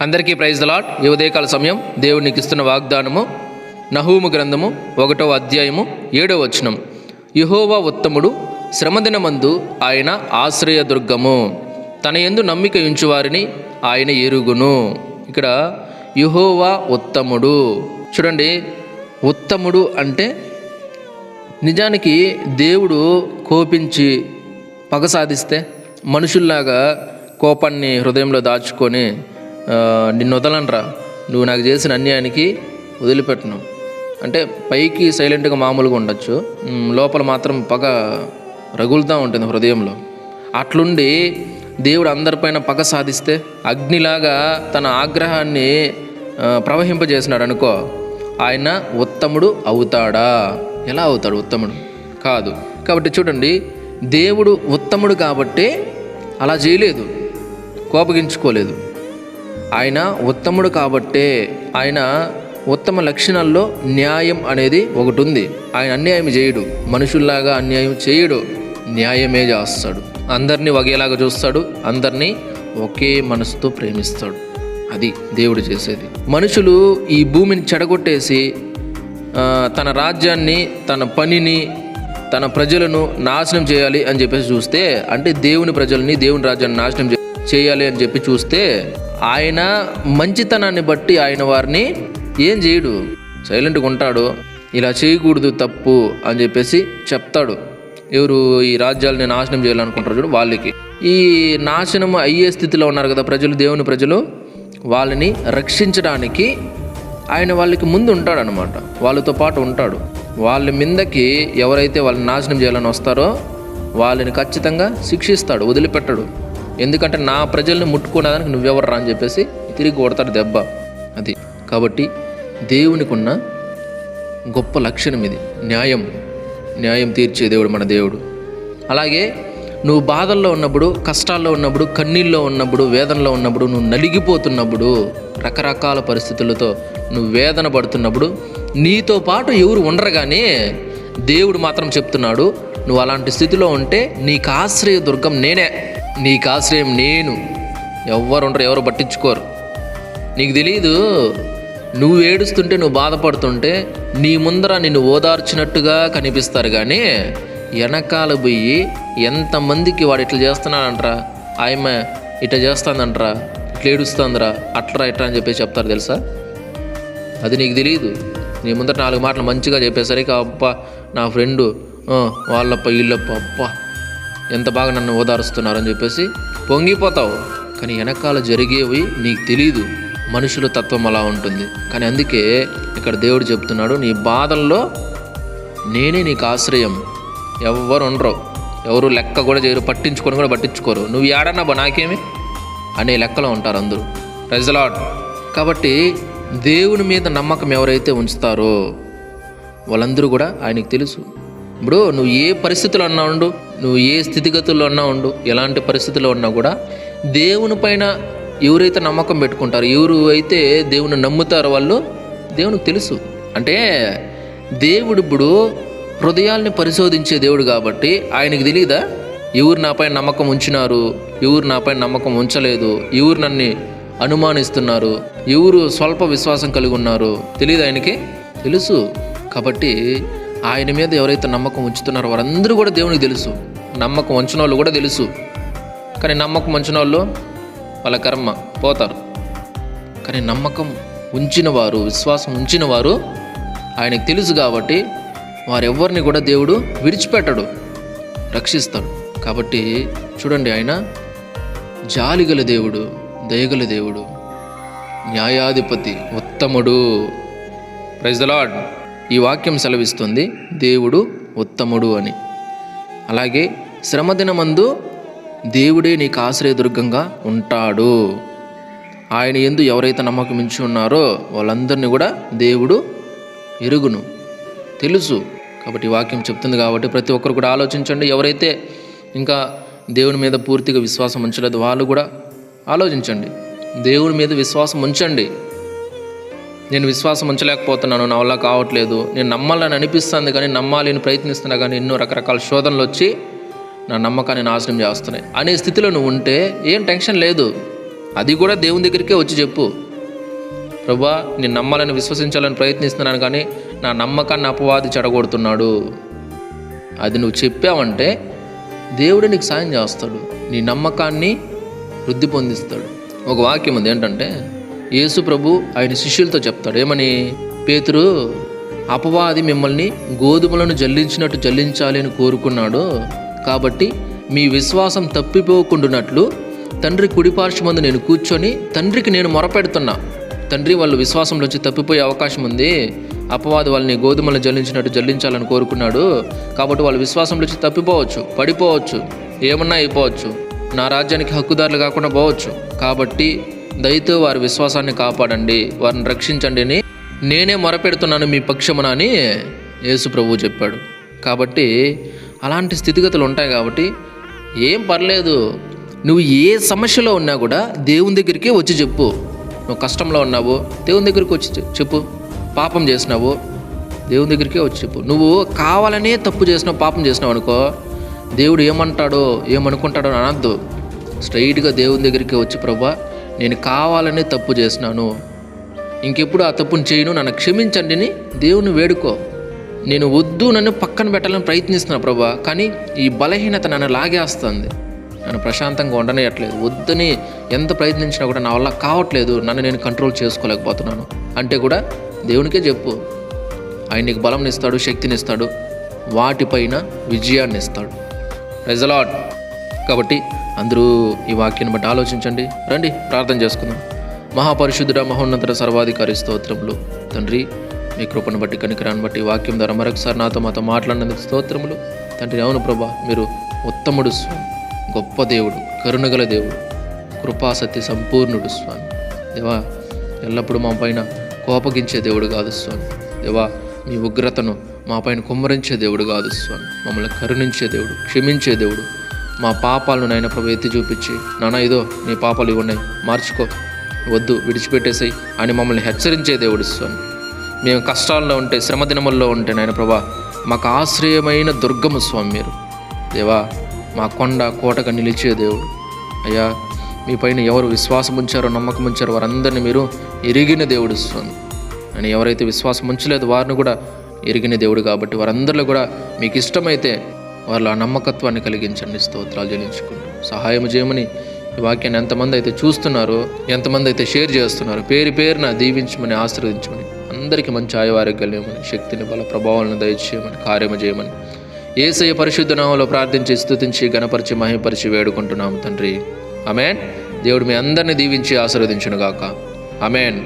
అందరికీ ప్రైజ్ దలాట్ ఈ ఉదయకాల సమయం దేవునికి ఇస్తున్న వాగ్దానము నహూము గ్రంథము ఒకటో అధ్యాయము ఏడో వచనం. యహోవా ఉత్తముడు శ్రమదినమందు ఆయన ఆశ్రయదుర్గము. తన యందు నమ్మిక ఉంచువారిని ఆయన ఎరుగును. ఇక్కడ యహోవా ఉత్తముడు. చూడండి ఉత్తముడు అంటే నిజానికి దేవుడు కోపించి పగ సాధిస్తే మనుషుల్లాగా కోపాన్ని హృదయంలో దాచుకొని నిన్ను వదలనరా. నువ్వు నాకు చేసిన అన్యాయానికి వదిలిపెట్టను. అంటే పైకి సైలెంట్గా మామూలుగా ఉండొచ్చు. లోపల మాత్రం పగ రగులుతూ ఉంటుంది హృదయంలో. అట్లుండి దేవుడు అందరిపైన పగ సాధిస్తే అగ్నిలాగా తన ఆగ్రహాన్ని ప్రవహింపజేసినాడు అనుకో ఆయన ఉత్తముడు అవుతాడా? ఎలా అవుతాడు ఉత్తముడు? కాదు. కాబట్టి చూడండి దేవుడు ఉత్తముడు కాబట్టి అలా చేయలేదు. కోపగించుకోలేదు. ఆయన ఉత్తముడు కాబట్టే ఆయన ఉత్తమ లక్షణాల్లో న్యాయం అనేది ఒకటి ఉంది ఆయన అన్యాయం చేయడు. మనుషుల్లాగా అన్యాయం చేయడు. న్యాయమే చేస్తాడు. అందరినీ ఒకేలాగా చూస్తాడు. అందరినీ ఒకే మనసుతో ప్రేమిస్తాడు. అది దేవుడు చేసేది. మనుషులు ఈ భూమిని చెడగొట్టేసి తన రాజ్యాన్ని తన పనిని తన ప్రజలను నాశనం చేయాలి అని చెప్పేసి చూస్తే అంటే దేవుని ప్రజల్ని దేవుని రాజ్యాన్ని నాశనం చేయాలి అని చెప్పి చూస్తే ఆయన మంచితనాన్ని బట్టి ఆయన వారిని ఏం చేయడు? సైలెంట్గా ఉంటాడు. ఇలా చేయకూడదు తప్పు అని చెప్పేసి చెప్తాడు. ఎవరు ఈ రాజ్యాలని నాశనం చేయాలనుకుంటారు చూడు వాళ్ళకి. ఈ నాశనం అయ్యే స్థితిలో ఉన్నారు కదా ప్రజలు దేవుని ప్రజలు. వాళ్ళని రక్షించడానికి ఆయన వాళ్ళకి ముందు ఉంటాడనమాట వాళ్ళతో పాటు ఉంటాడు. వాళ్ళ మీదకి ఎవరైతే వాళ్ళని నాశనం చేయాలని వస్తారో వాళ్ళని ఖచ్చితంగా శిక్షిస్తాడు వదిలిపెట్టడు. ఎందుకంటే నా ప్రజల్ని ముట్టుకోవడానికి నువ్వెవర్రా అని చెప్పేసి తిరిగి కొడతాడు దెబ్బ. అది. కాబట్టి దేవునికున్న గొప్ప లక్షణం ఇది. న్యాయం. న్యాయం తీర్చే దేవుడు మన దేవుడు. అలాగే నువ్వు బాధల్లో ఉన్నప్పుడు కష్టాల్లో ఉన్నప్పుడు కన్నీళ్ళలో ఉన్నప్పుడు వేదనలో ఉన్నప్పుడు నువ్వు నలిగిపోతున్నప్పుడు రకరకాల పరిస్థితులతో నువ్వు వేదన పడుతున్నప్పుడు నీతో పాటు ఎవరు ఉండరు కానీ దేవుడు మాత్రం చెప్తున్నాడు నువ్వు అలాంటి స్థితిలో ఉంటే నీకు ఆశ్రయ దుర్గం నేనే. నీకు ఆశ్రయం నేను. ఎవరు ఉండరు ఎవరు పట్టించుకోరు. నీకు తెలియదు నువ్వు ఏడుస్తుంటే నువ్వు బాధపడుతుంటే నీ ముందర నిన్ను ఓదార్చినట్టుగా కనిపిస్తారు కానీ వెనకాల పోయి ఎంతమందికి వాడు ఇట్లా చేస్తున్నాడంట్రా? ఆయమ్మ ఇట్లా చేస్తుందంట్రా? ఇట్లా ఏడుస్తుందిరా? అట్లా ఇట్లా అని చెప్పేసి చెప్తారు తెలుసా? అది నీకు తెలియదు నీ ముందర నాలుగు మాటలు మంచిగా చెప్పేసరికి అబ్బా నా ఫ్రెండు వాళ్ళప్ప వీళ్ళప్ప అబ్బా. ఎంత బాగా నన్ను ఓదారుస్తున్నారని చెప్పేసి పొంగిపోతావు. కానీ వెనకాల జరిగేవి నీకు తెలియదు మనుషుల తత్వం అలా ఉంటుంది. కానీ అందుకే ఇక్కడ దేవుడు చెప్తున్నాడు నీ బాధల్లో నేనే నీకు ఆశ్రయం. ఎవరు ఉండరు. ఎవరు లెక్క కూడా చేయరు. పట్టించుకొని కూడా పట్టించుకోరు. నువ్వు ఏడన్నా బా నాకేమి? అనే లెక్కలో ఉంటారు అందరూ. ప్రజలాట్ కాబట్టి దేవుని మీద నమ్మకం ఎవరైతే ఉంచుతారో వాళ్ళందరూ కూడా ఆయనకు తెలుసు. ఇప్పుడు నువ్వు ఏ పరిస్థితులు అన్నా ఉండు నువ్వు ఏ స్థితిగతుల్లో అన్నా ఉండు ఎలాంటి పరిస్థితుల్లో ఉన్నా కూడా దేవుని పైన ఎవరైతే నమ్మకం పెట్టుకుంటారో ఎవరు అయితే దేవుని నమ్ముతారో వాళ్ళు దేవునికి తెలుసు. అంటే దేవుడు ఇప్పుడు హృదయాల్ని పరిశోధించే దేవుడు కాబట్టి ఆయనకి తెలియదా ఎవరు నాపై నమ్మకం ఉంచినారు? ఎవరు నాపై నమ్మకం ఉంచలేదు? ఎవరు నన్ను అనుమానిస్తున్నారు? ఎవరు స్వల్ప విశ్వాసం కలిగి ఉన్నారు? తెలియదు ఆయనకి? తెలుసు. కాబట్టి ఆయన మీద ఎవరైతే నమ్మకం ఉంచుతున్నారో వారందరూ కూడా దేవునికి తెలుసు. నమ్మకం ఉంచిన వాళ్ళు కూడా తెలుసు. కానీ నమ్మకం ఉంచిన వాళ్ళు వాళ్ళ కర్మ పోతారు. కానీ నమ్మకం ఉంచిన వారు విశ్వాసం ఉంచిన వారు ఆయనకు తెలుసు కాబట్టి వారెవ్వరిని కూడా దేవుడు విడిచిపెట్టడు రక్షిస్తాడు. కాబట్టి చూడండి ఆయన జాలిగల దేవుడు దయగల దేవుడు న్యాయాధిపతి ఉత్తముడు. ప్రైజ్ ద లాడ్ ఈ వాక్యం సెలవిస్తుంది దేవుడు ఉత్తముడు అని. అలాగే శ్రమదినమందు దేవుడే నీకు ఆశ్రయదుర్గంగా ఉంటాడు. ఆయన ఎందు ఎవరైతే నమ్మకం ఇచ్చి ఉన్నారో వాళ్ళందరినీ కూడా దేవుడు ఎరుగును. తెలుసు. కాబట్టి వాక్యం చెప్తుంది కాబట్టి ప్రతి ఒక్కరు కూడా ఆలోచించండి. ఎవరైతే ఇంకా దేవుని మీద పూర్తిగా విశ్వాసం ఉంచలేదు వాళ్ళు కూడా ఆలోచించండి. దేవుని మీద విశ్వాసం ఉంచండి. నేను విశ్వాసం ఉంచలేకపోతున్నాను నా వల్ల కావట్లేదు. నేను నమ్మాలని అనిపిస్తుంది కానీ నమ్మాలి అని ప్రయత్నిస్తున్నా కానీ ఎన్నో రకరకాల శోధనలు వచ్చి నా నమ్మకాన్ని నాశనం చేస్తున్నాయి. అనే స్థితిలో నువ్వు ఉంటే ఏం టెన్షన్ లేదు. అది కూడా దేవుని దగ్గరికే వచ్చి చెప్పు. ప్రభా నేను నమ్మాలని విశ్వసించాలని ప్రయత్నిస్తున్నాను కానీ నా నమ్మకాన్ని అపవాది చెడగొడుతున్నాడు. అది నువ్వు చెప్పావంటే దేవుడు నీకు సాయం చేస్తాడు. నీ నమ్మకాన్ని వృద్ధి పొందిస్తాడు. ఒక వాక్యం ఉంది ఏంటంటే యేసు ప్రభు ఆయన శిష్యులతో చెప్తాడు. ఏమని? పేతురు అపవాది మిమ్మల్ని గోధుమలను జల్లించినట్టు జల్లించాలి అని కోరుకున్నాడు. కాబట్టి మీ విశ్వాసం తప్పిపోకుండానట్లు తండ్రి కుడిపార్శ్వమందు నేను కూర్చొని తండ్రికి నేను మొరపెడుతున్నా. తండ్రి వాళ్ళు విశ్వాసంలో వచ్చి తప్పిపోయే అవకాశం ఉంది. అపవాది వాళ్ళని గోధుమలను జల్లించినట్టు జల్లించాలని కోరుకున్నాడు. కాబట్టి వాళ్ళు విశ్వాసంలో వచ్చి తప్పిపోవచ్చు పడిపోవచ్చు ఏమన్నా అయిపోవచ్చు. నా రాజ్యానికి హక్కుదారులు కాకుండా పోవచ్చు. కాబట్టి దయతో వారి విశ్వాసాన్ని కాపాడండి వారిని రక్షించండి అని నేనే మొరపెడుతున్నాను మీ పక్షమున అని యేసు ప్రభు చెప్పాడు. కాబట్టి అలాంటి స్థితిగతులు ఉంటాయి కాబట్టి ఏం పర్లేదు. నువ్వు ఏ సమస్యలో ఉన్నా కూడా దేవుని దగ్గరికి వచ్చి చెప్పు. నువ్వు కష్టంలో ఉన్నావు దేవుని దగ్గరికి వచ్చి చెప్పు. పాపం చేసినావు దేవుని దగ్గరికే వచ్చి చెప్పు. నువ్వు కావాలనే తప్పు చేసినావు పాపం చేసినావు అనుకో దేవుడు ఏమంటాడో ఏమనుకుంటాడో అనద్దు. స్ట్రైట్గా దేవుని దగ్గరికి వచ్చి ప్రభా నేను కావాలనే తప్పు చేసినాను. ఇంకెప్పుడు ఆ తప్పును చేయను నన్ను క్షమించండిని దేవుని వేడుకో. నేను వద్దు నన్ను పక్కన పెట్టాలని ప్రయత్నిస్తున్నా ప్రభా కానీ ఈ బలహీనత నన్ను లాగేస్తుంది. నన్ను ప్రశాంతంగా ఉండనేయట్లేదు. వద్దని ఎంత ప్రయత్నించినా కూడా నా వల్ల కావట్లేదు. నన్ను నేను కంట్రోల్ చేసుకోలేకపోతున్నాను. అంటే కూడా దేవునికే చెప్పు. ఆయన నీకు బలంనిస్తాడు శక్తినిస్తాడు వాటిపైన విజయాన్ని ఇస్తాడు రెజలాట్ కాబట్టి అందరూ ఈ వాక్యాన్ని బట్టి ఆలోచించండి. రండి ప్రార్థన చేసుకుందాం. మహాపరిశుద్ధుడ మహోన్నతర సర్వాధికారి స్తోత్రములు. తండ్రి మీ కృపను బట్టి కనికరాన్ని బట్టి వాక్యం ద్వారా మరొకసారి నాతో మాతో మాట్లాడినందుకు స్తోత్రములు. తండ్రి అవును ప్రభా మీరు ఉత్తముడు స్వామి గొప్ప దేవుడు కరుణగల దేవుడు కృపాసత్య సంపూర్ణుడు స్వామి. దేవా ఎల్లప్పుడూ మా పైన కోపగించే దేవుడు కాదు స్వామి. దేవా మీ ఉగ్రతను మా పైన కుమ్మరించే దేవుడు కాదు స్వామి. మమ్మల్ని కరుణించే దేవుడు క్షమించే దేవుడు మా పాపాలను నాయన ప్రభు ఎత్తి చూపించి నానా ఇదో నీ పాపాలు ఇవి ఉన్నాయి మార్చుకో వద్దు విడిచిపెట్టేసాయి అని మమ్మల్ని హెచ్చరించే దేవుడు స్వామి. మేము కష్టాల్లో ఉంటే శ్రమ దినముల్లో ఉంటే నాయన ప్రభా మాకు ఆశ్రయమైన దుర్గము స్వామి మీరు. దేవా మా కొండ కోటగా నిలిచే దేవుడు. అయ్యా మీ పైన ఎవరు విశ్వాసం ఉంచారో నమ్మకం ఉంచారో వారందరినీ మీరు ఎరిగిన దేవుడు స్వామి. అని ఎవరైతే విశ్వాసం ఉంచలేదు వారిని కూడా ఎరిగిన దేవుడు కాబట్టి వారందరిలో కూడా మీకు ఇష్టమైతే వాళ్ళ నమ్మకత్వాన్ని కలిగించండి. స్తోత్రాలు చెల్లించుకుంటూ సహాయం చేయమని ఈ వాక్యాన్ని ఎంతమంది అయితే చూస్తున్నారో ఎంతమంది అయితే షేర్ చేస్తున్నారో పేరు పేరున దీవించమని ఆశీర్వదించమని అందరికీ మంచి ఆయువారోగ్యాలు ఇవ్వమని శక్తిని బల ప్రభావాలను దయచేయమని కార్యము చేయమని ఏసయ పరిశుద్ధ నామంలో ప్రార్థించి స్థుతించి గణపరిచి మహిపరిచి వేడుకుంటున్నాము తండ్రి. అమెన్ దేవుడు మీ అందరిని దీవించి ఆశీర్వదించునుగాక. అమెన్